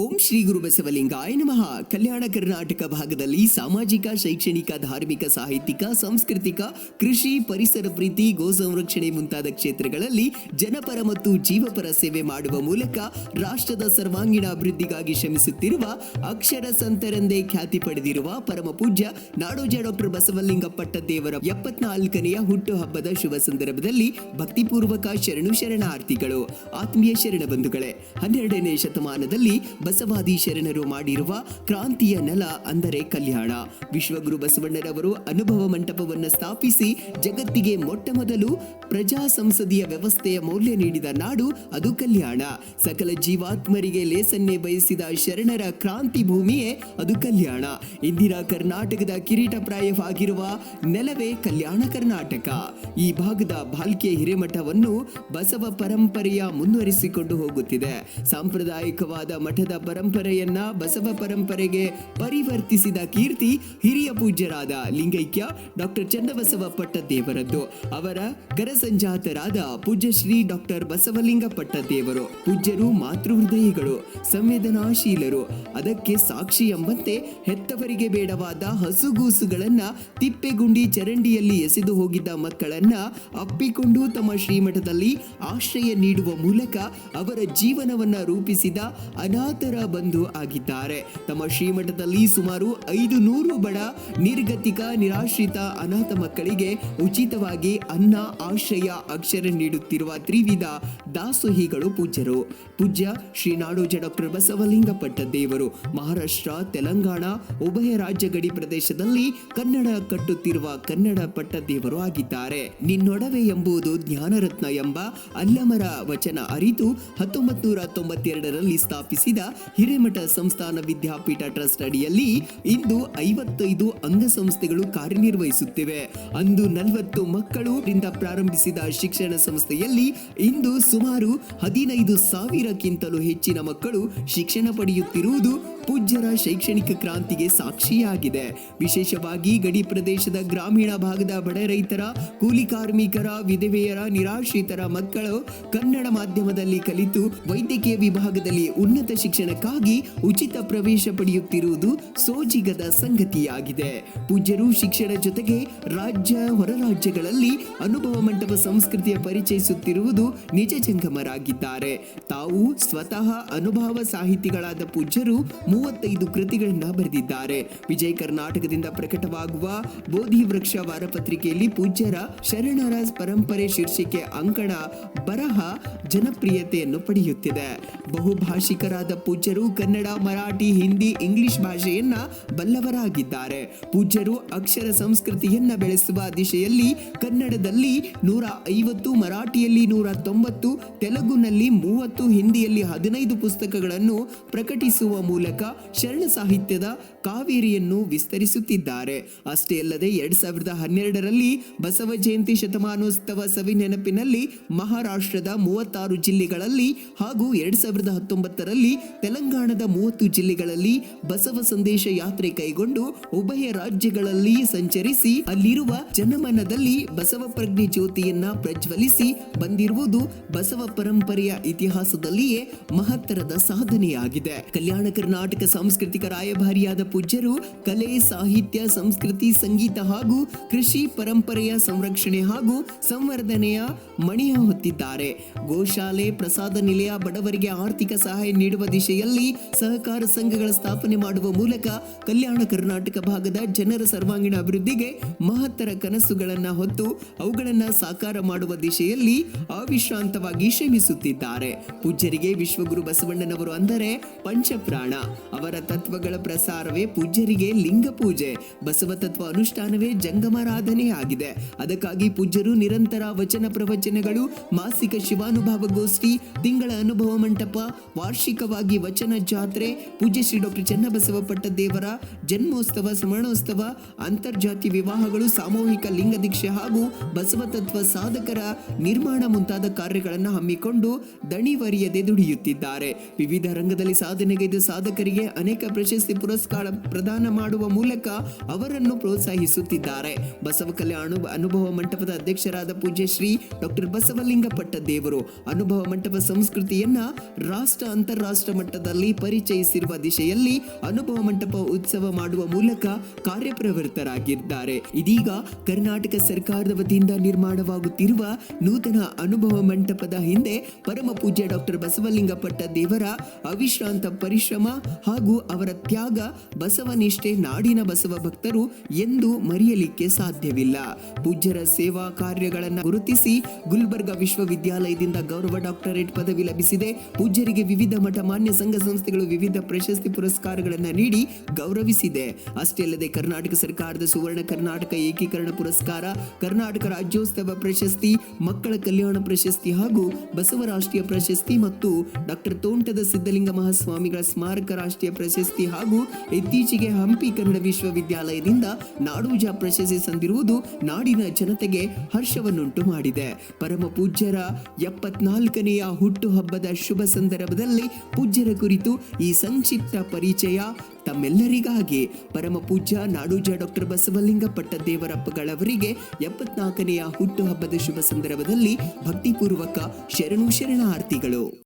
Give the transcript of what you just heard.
ಓಂ ಶ್ರೀ ಗುರು ಬಸವಲಿಂಗಾಯ ನಮಃ. ಕಲ್ಯಾಣ ಕರ್ನಾಟಕ ಭಾಗದಲ್ಲಿ ಸಾಮಾಜಿಕ, ಶೈಕ್ಷಣಿಕ, ಧಾರ್ಮಿಕ, ಸಾಹಿತ್ಯಿಕ, ಸಾಂಸ್ಕೃತಿಕ, ಕೃಷಿ, ಪರಿಸರ ಪ್ರೀತಿ, ಗೋ ಸಂರಕ್ಷಣೆ ಮುಂತಾದ ಕ್ಷೇತ್ರಗಳಲ್ಲಿ ಜನಪರ ಮತ್ತು ಜೀವಪರ ಸೇವೆ ಮಾಡುವ ಮೂಲಕ ರಾಷ್ಟ್ರದ ಸರ್ವಾಂಗೀಣ ಅಭಿವೃದ್ಧಿಗಾಗಿ ಶ್ರಮಿಸುತ್ತಿರುವ ಅಕ್ಷರ ಸಂತರೆಂದೇ ಖ್ಯಾತಿ ಪಡೆದಿರುವ ಪರಮ ಪೂಜ್ಯ ನಾಡೋಜ ಡಾಕ್ಟರ್ ಬಸವಲಿಂಗ ಪಟ್ಟದೇವರ ಎಪ್ಪತ್ನಾಲ್ಕನೆಯ ಹುಟ್ಟುಹಬ್ಬದ ಶುಭ ಸಂದರ್ಭದಲ್ಲಿ ಭಕ್ತಿಪೂರ್ವಕ ಶರಣು ಶರಣಾರ್ಥಿಗಳು. ಆತ್ಮೀಯ ಶರಣ ಬಂಧುಗಳೇ, ಹನ್ನೆರಡನೇ ಶತಮಾನದಲ್ಲಿ ಬಸವಾದಿ ಶರಣರು ಮಾಡಿರುವ ಕ್ರಾಂತಿಯ ನೆಲ ಅಂದರೆ ಕಲ್ಯಾಣ. ವಿಶ್ವಗುರು ಬಸವಣ್ಣರವರು ಅನುಭವ ಮಂಟಪವನ್ನು ಸ್ಥಾಪಿಸಿ ಜಗತ್ತಿಗೆ ಮೊಟ್ಟ ಮೊದಲು ಪ್ರಜಾ ಸಂಸದೀಯ ವ್ಯವಸ್ಥೆಯ ಮೌಲ್ಯ ನೀಡಿದ ನಾಡು ಅದು ಕಲ್ಯಾಣ. ಸಕಲ ಜೀವಾತ್ಮರಿಗೆ ಲೇಸನ್ನೇ ಬಯಸಿದ ಶರಣರ ಕ್ರಾಂತಿ ಭೂಮಿಯೇ ಅದು ಕಲ್ಯಾಣ. ಇಂದಿನ ಕರ್ನಾಟಕದ ಕಿರೀಟಪ್ರಾಯವಾಗಿರುವ ನೆಲವೇ ಕಲ್ಯಾಣ ಕರ್ನಾಟಕ. ಈ ಭಾಗದ ಬಾಲ್ಕೆ ಹಿರೇಮಠವನ್ನು ಬಸವ ಪರಂಪರೆಯ ಮುಂದುವರಿಸಿಕೊಂಡು ಹೋಗುತ್ತಿದೆ. ಸಾಂಪ್ರದಾಯಿಕವಾದ ಮಠದ ಪರಂಪರೆಯನ್ನ ಬಸವ ಪರಂಪರೆಗೆ ಪರಿವರ್ತಿಸಿದ ಕೀರ್ತಿ ಹಿರಿಯ ಪೂಜ್ಯರಾದ ಲಿಂಗೈಕ್ಯ ಡಾಕ್ಟರ್ ಚನ್ನಬಸವ ಪಟ್ಟದೇವರದ್ದು. ಅವರ ಗರಸಂಜಾತರಾದ ಪೂಜ್ಯ ಶ್ರೀ ಡಾಕ್ಟರ್ ಬಸವಲಿಂಗ ಪಟ್ಟದೇವರು, ಪೂಜ್ಯರು ಮಾತೃಹೃದಯಿಗಳು, ಸಂವೇದನಾಶೀಲರು. ಅದಕ್ಕೆ ಸಾಕ್ಷಿ ಎಂಬಂತೆ ಹೆತ್ತವರಿಗೆ ಬೇಡವಾದ ಹಸುಗೂಸುಗಳನ್ನ ತಿಪ್ಪೆಗುಂಡಿ ಚರಂಡಿಯಲ್ಲಿ ಎಸೆದು ಹೋಗಿದ್ದ ಮಕ್ಕಳನ್ನ ಅಪ್ಪಿಕೊಂಡು ತಮ್ಮ ಶ್ರೀಮಠದಲ್ಲಿ ಆಶ್ರಯ ನೀಡುವ ಮೂಲಕ ಅವರ ಜೀವನವನ್ನ ರೂಪಿಸಿದ ಅನಾಥರ ಬಂಧು ಆಗಿದ್ದಾರೆ. ತಮ್ಮ ಶ್ರೀಮಠದಲ್ಲಿ ಸುಮಾರು ಐದು ನೂರು ಬಡ ನಿರ್ಗತಿಕ, ನಿರಾಶ್ರಿತ, ಅನಾಥ ಮಕ್ಕಳಿಗೆ ಉಚಿತವಾಗಿ ಅನ್ನ, ಆಶ್ರಯ, ಅಕ್ಷರ ನೀಡುತ್ತಿರುವ ತ್ರಿವಿಧ ದಾಸೋಹಿಗಳು ಪೂಜ್ಯರು. ಪೂಜ್ಯ ಶ್ರೀ ನಾಡೋಜ ಡಾಕ್ಟರ್ ಬಸವಲಿಂಗ ಪಟ್ಟದೇವರು. ಮಹಾರಾಷ್ಟ್ರ, ತೆಲಂಗಾಣ, ಉಭಯ ರಾಜ್ಯ ಗಡಿ ಪ್ರದೇಶದಲ್ಲಿ ಕನ್ನಡ ಕಟ್ಟುತ್ತಿರುವ ಕನ್ನಡ ಪಟ್ಟದೇವರು ಆಗಿದ್ದಾರೆ. ನಿನ್ನೊಡವೆ ಎಂಬುದು ಜ್ಞಾನರತ್ನ ಎಂಬ ಅಲ್ಲಮರ ವಚನ ಅರಿತು ಹತ್ತೊಂಬತ್ತು ನೂರ ತೊಂಬತ್ತೆರಡರಲ್ಲಿ ಸ್ಥಾಪಿಸಿದ ಹಿರೇಮಠ ಸಂಸ್ಥಾನ ವಿದ್ಯಾಪೀಠ ಟ್ರಸ್ಟ್ ಅಡಿಯಲ್ಲಿ ಇಂದು ಐವತ್ತೈದು ಅಂಗಸಂಸ್ಥೆಗಳು ಕಾರ್ಯನಿರ್ವಹಿಸುತ್ತಿವೆ. ಅಂದು ನಲವತ್ತು ಮಕ್ಕಳು ಪ್ರಾರಂಭಿಸಿದ ಶಿಕ್ಷಣ ಸಂಸ್ಥೆಯಲ್ಲಿ ಇಂದು ಸುಮಾರು ಹದಿನೈದು ಸಾವಿರಕ್ಕಿಂತಲೂ ಹೆಚ್ಚಿನ ಮಕ್ಕಳು ಶಿಕ್ಷಣ ಪಡೆಯುತ್ತಿರುವುದು ಪೂಜ್ಯರ ಶೈಕ್ಷಣಿಕ ಕ್ರಾಂತಿಗೆ ಸಾಕ್ಷಿಯಾಗಿದೆ. ವಿಶೇಷವಾಗಿ ಗಡಿ ಪ್ರದೇಶದ ಗ್ರಾಮೀಣ ಭಾಗದ ಬಡ ರೈತರ, ಕೂಲಿ ಕಾರ್ಮಿಕರ, ವಿಧವೆಯರ, ನಿರಾಶ್ರಿತರ ಮಕ್ಕಳು ಕನ್ನಡ ಮಾಧ್ಯಮದಲ್ಲಿ ಕಲಿತು ವೈದ್ಯಕೀಯ ವಿಭಾಗದಲ್ಲಿ ಉನ್ನತ ಶಿಕ್ಷಣಕ್ಕಾಗಿ ಉಚಿತ ಪ್ರವೇಶ ಪಡೆಯುತ್ತಿರುವುದು ಸೋಜಿಗದ ಸಂಗತಿಯಾಗಿದೆ. ಪೂಜ್ಯರು ಶಿಕ್ಷಣ ಜೊತೆಗೆ ರಾಜ್ಯ, ಹೊರ ರಾಜ್ಯಗಳಲ್ಲಿ ಅನುಭವ ಮಂಟಪ ಸಂಸ್ಕೃತಿಯ ಪರಿಚಯಿಸುತ್ತಿರುವುದು ನಿಜ ಜಂಗಮರಾಗಿದ್ದಾರೆ. ತಾವು ಸ್ವತಃ ಅನುಭವ ಸಾಹಿತಿಗಳಾದ ಪೂಜ್ಯರು ಮೂವತ್ತೈದು ಕೃತಿಗಳನ್ನ ಬರೆದಿದ್ದಾರೆ. ವಿಜಯ ಕರ್ನಾಟಕದಿಂದ ಪ್ರಕಟವಾಗುವ ಬೋಧಿ ವೃಕ್ಷ ವಾರಪತ್ರಿಕೆಯಲ್ಲಿ ಪೂಜ್ಯರ ಶರಣರ ಪರಂಪರೆ ಶೀರ್ಷಿಕೆ ಅಂಕಣ ಬರಹ ಜನಪ್ರಿಯತೆಯನ್ನು ಪಡೆಯುತ್ತಿದೆ. ಬಹುಭಾಷಿಕರಾದ ಪೂಜ್ಯರು ಕನ್ನಡ, ಮರಾಠಿ, ಹಿಂದಿ, ಇಂಗ್ಲಿಷ್ ಭಾಷೆಯನ್ನ ಬಲ್ಲವರಾಗಿದ್ದಾರೆ. ಪೂಜ್ಯರು ಅಕ್ಷರ ಸಂಸ್ಕೃತಿಯನ್ನ ಬೆಳೆಸುವ ದಿಶೆಯಲ್ಲಿ ಕನ್ನಡದಲ್ಲಿ ನೂರ ಐವತ್ತು, ಮರಾಠಿಯಲ್ಲಿ ನೂರ ತೊಂಬತ್ತು, ತೆಲುಗುನಲ್ಲಿ ಮೂವತ್ತು, ಹಿಂದಿಯಲ್ಲಿ ಹದಿನೈದು ಪುಸ್ತಕಗಳನ್ನು ಪ್ರಕಟಿಸುವ ಮೂಲಕ ಶರಣ ಸಾಹಿತ್ಯದ ಕಾವೇರಿಯನ್ನು ವಿಸ್ತರಿಸುತ್ತಿದ್ದಾರೆ. ಅಷ್ಟೇ ಅಲ್ಲದೆ ಎರಡ್ ಸಾವಿರದ ಹನ್ನೆರಡರಲ್ಲಿ ಬಸವ ಜಯಂತಿ ಶತಮಾನೋತ್ಸವ ಸವಿ ನೆನಪಿನಲ್ಲಿ ಮಹಾರಾಷ್ಟ್ರದ ಮೂವತ್ತಾರು ಜಿಲ್ಲೆಗಳಲ್ಲಿ ಹಾಗೂ ಎರಡ್ ಸಾವಿರದ ಹತ್ತೊಂಬತ್ತರಲ್ಲಿ ತೆಲಂಗಾಣದ ಮೂವತ್ತು ಜಿಲ್ಲೆಗಳಲ್ಲಿ ಬಸವ ಸಂದೇಶ ಯಾತ್ರೆ ಕೈಗೊಂಡು ಉಭಯ ರಾಜ್ಯಗಳಲ್ಲಿ ಸಂಚರಿಸಿ ಅಲ್ಲಿರುವ ಜನಮನದಲ್ಲಿ ಬಸವ ಪ್ರಜ್ಞೆ ಜ್ಯೋತಿಯನ್ನ ಪ್ರಜ್ವಲಿಸಿ ಬಂದಿರುವುದು ಬಸವ ಪರಂಪರೆಯ ಇತಿಹಾಸದಲ್ಲಿಯೇ ಮಹತ್ತರದ ಸಾಧನೆಯಾಗಿದೆ. ಕಲ್ಯಾಣ ಕರ್ನಾಟಕ ಸಾಂಸ್ಕೃತಿಕ ರಾಯಭಾರಿಯಾದ ಪೂಜ್ಯರು ಕಲೆ, ಸಾಹಿತ್ಯ, ಸಂಸ್ಕೃತಿ, ಸಂಗೀತ ಹಾಗೂ ಕೃಷಿ ಪರಂಪರೆಯ ಸಂರಕ್ಷಣೆ ಹಾಗೂ ಸಂವರ್ಧನೆಯ ಮಣಿಯ ಹೊತ್ತಿದ್ದಾರೆ. ಗೋಶಾಲೆ ಪ್ರಸಾದ ನಿಲಯ ಬಡವರಿಗೆ ಆರ್ಥಿಕ ಸಹಾಯ ನೀಡುವ ದಿಶೆಯಲ್ಲಿ ಸಹಕಾರ ಸಂಘಗಳ ಸ್ಥಾಪನೆ ಮಾಡುವ ಮೂಲಕ ಕಲ್ಯಾಣ ಕರ್ನಾಟಕ ಭಾಗದ ಜನರ ಸರ್ವಾಂಗೀಣ ಅಭಿವೃದ್ಧಿಗೆ ಮಹತ್ತರ ಕನಸುಗಳನ್ನು ಹೊತ್ತು ಅವುಗಳನ್ನು ಸಾಕಾರ ಮಾಡುವ ದಿಶೆಯಲ್ಲಿ ಅವಿಶ್ರಾಂತವಾಗಿ ಶ್ರಮಿಸುತ್ತಿದ್ದಾರೆ. ಪೂಜ್ಯರಿಗೆ ವಿಶ್ವಗುರು ಬಸವಣ್ಣನವರು ಅಂದರೆ ಪಂಚಪ್ರಾಣ. ಅವರ ತತ್ವಗಳ ಪ್ರಸಾರವೇ ಪೂಜ್ಯರಿಗೆ ಲಿಂಗ ಪೂಜೆ. ಬಸವ ತತ್ವ ಅನುಷ್ಠಾನವೇ ಜಂಗಮಾರಾಧನೆ ಆಗಿದೆ. ಅದಕ್ಕಾಗಿ ಪೂಜ್ಯರು ನಿರಂತರ ವಚನ ಪ್ರವಚನಗಳು, ಮಾಸಿಕ ಶಿವಾನುಭವ ಗೋಷ್ಠಿ, ತಿಂಗಳ ಅನುಭವ ಮಂಟಪ, ವಾರ್ಷಿಕವಾಗಿ ವಚನ ಜಾತ್ರೆ ಪೂಜ್ಯ ಶ್ರೀ ಡಾಕ್ಟರ್ ಚನ್ನಬಸವ ಪಟ್ಟದೇವರ ಜನ್ಮೋತ್ಸವ, ಸ್ಮರಣೋತ್ಸವ, ಅಂತರ್ಜಾತಿ ವಿವಾಹಗಳು, ಸಾಮೂಹಿಕ ಲಿಂಗ ದೀಕ್ಷೆ ಹಾಗೂ ಬಸವ ತತ್ವ ಸಾಧಕರ ನಿರ್ಮಾಣ ಮುಂತಾದ ಕಾರ್ಯಗಳನ್ನು ಹಮ್ಮಿಕೊಂಡು ದಣಿವರಿಯದೆ ದುಡಿಯುತ್ತಿದ್ದಾರೆ. ವಿವಿಧ ರಂಗದಲ್ಲಿ ಸಾಧನೆಗೈದ ಸಾಧಕರಿಗೆ ಅನೇಕ ಪ್ರಶಸ್ತಿ ಪುರಸ್ಕಾರ ಪ್ರದಾನ ಮಾಡುವ ಮೂಲಕ ಅವರನ್ನು ಪ್ರೋತ್ಸಾಹಿಸುತ್ತಿದ್ದಾರೆ. ಬಸವ ಕಲ್ಯಾಣ ಅನುಭವ ಮಂಟಪದ ಅಧ್ಯಕ್ಷರಾದ ಪೂಜ್ಯ ಶ್ರೀ ಡಾಕ್ಟರ್ ಬಸವಲಿಂಗ ಪಟ್ಟದೇವರು ಅನುಭವ ಮಂಟಪ ಸಂಸ್ಕೃತಿಯನ್ನ ರಾಷ್ಟ್ರ, ಅಂತಾರಾಷ್ಟ್ರ ಮಟ್ಟದಲ್ಲಿ ಪರಿಚಯಿಸಿರುವ ದಿಶೆಯಲ್ಲಿ ಅನುಭವ ಮಂಟಪ ಉತ್ಸವ ಮಾಡುವ ಮೂಲಕ ಕಾರ್ಯಪ್ರವೃತ್ತರಾಗಿದ್ದಾರೆ. ಇದೀಗ ಕರ್ನಾಟಕ ಸರ್ಕಾರದ ವತಿಯಿಂದ ನಿರ್ಮಾಣವಾಗುತ್ತಿರುವ ನೂತನ ಅನುಭವ ಮಂಟಪದ ಹಿಂದೆ ಪರಮ ಪೂಜ್ಯ ಡಾಕ್ಟರ್ ಬಸವಲಿಂಗಪಟ್ಟ ದೇವರ ಅವಿಶ್ರಾಂತ ಪರಿಶ್ರಮ ಹಾಗೂ ಅವರ ತ್ಯಾಗ ಬಸವನಿಷ್ಠೆ ನಾಡಿನ ಬಸವ ಭಕ್ತರು ಎಂದು ಮರೆಯಲಿಕ್ಕೆ ಸಾಧ್ಯವಿಲ್ಲ. ಪೂಜ್ಯರ ಸೇವಾ ಕಾರ್ಯಗಳನ್ನು ಗುರುತಿಸಿ ಗುಲ್ಬರ್ಗಾ ವಿಶ್ವವಿದ್ಯಾಲಯದಿಂದ ಗೌರವ ಡಾಕ್ಟರೇಟ್ ಪದವಿ ಲಭಿಸಿದೆ. ಪೂಜ್ಯರಿಗೆ ವಿವಿಧ ಮಠ ಮಾನ್ಯ ಸಂಘ ಸಂಸ್ಥೆಗಳು ವಿವಿಧ ಪ್ರಶಸ್ತಿ ಪುರಸ್ಕಾರಗಳನ್ನು ನೀಡಿ ಗೌರವಿಸಿದೆ. ಅಷ್ಟೇ ಅಲ್ಲದೆ ಕರ್ನಾಟಕ ಸರ್ಕಾರದ ಸುವರ್ಣ ಕರ್ನಾಟಕ ಏಕೀಕರಣ ಪುರಸ್ಕಾರ, ಕರ್ನಾಟಕ ರಾಜ್ಯೋತ್ಸವ ಪ್ರಶಸ್ತಿ, ಮಕ್ಕಳ ಕಲ್ಯಾಣ ಪ್ರಶಸ್ತಿ ಹಾಗೂ ಬಸವ ರಾಷ್ಟ್ರೀಯ ಪ್ರಶಸ್ತಿ ಮತ್ತು ಡಾಕ್ಟರ್ ತೋಂಟದ ಸಿದ್ದಲಿಂಗ ಮಹಾಸ್ವಾಮಿಗಳ ಸ್ಮಾರಕ ರಾಷ್ಟ್ರೀಯ ಪ್ರಶಸ್ತಿ ಹಾಗೂ ಇತ್ತೀಚೆಗೆ ಹಂಪಿ ಕನ್ನಡ ವಿಶ್ವವಿದ್ಯಾಲಯದಿಂದ ನಾಡೋಜ ಪ್ರಶಸ್ತಿ ಸಂದಿರುವುದು ನಾಡಿನ ಜನತೆಗೆ ಹರ್ಷವನ್ನುಂಟು ಮಾಡಿದೆ. ಪರಮ ಪೂಜ್ಯರ ಎಪ್ಪತ್ನಾಲ್ಕನೆಯ ಹುಟ್ಟುಹಬ್ಬದ ಶುಭ ಸಂದರ್ಭದಲ್ಲಿ ಪೂಜ್ಯರ ಕುರಿತು ಈ ಸಂಕ್ಷಿಪ್ತ ಪರಿಚಯ ತಮ್ಮೆಲ್ಲರಿಗಾಗಿ ಪರಮ ಪೂಜ್ಯ ನಾಡೋಜ ಡಾಕ್ಟರ್ ಬಸವಲಿಂಗ ಪಟ್ಟದೇವರಪ್ಪಗಳವರಿಗೆ ಎಪ್ಪತ್ನಾಲ್ಕನೆಯ ಹುಟ್ಟುಹಬ್ಬದ ಶುಭ ಸಂದರ್ಭದಲ್ಲಿ ಭಕ್ತಿಪೂರ್ವಕ ಶರಣು ಶರಣಾರ್ಥಿಗಳು.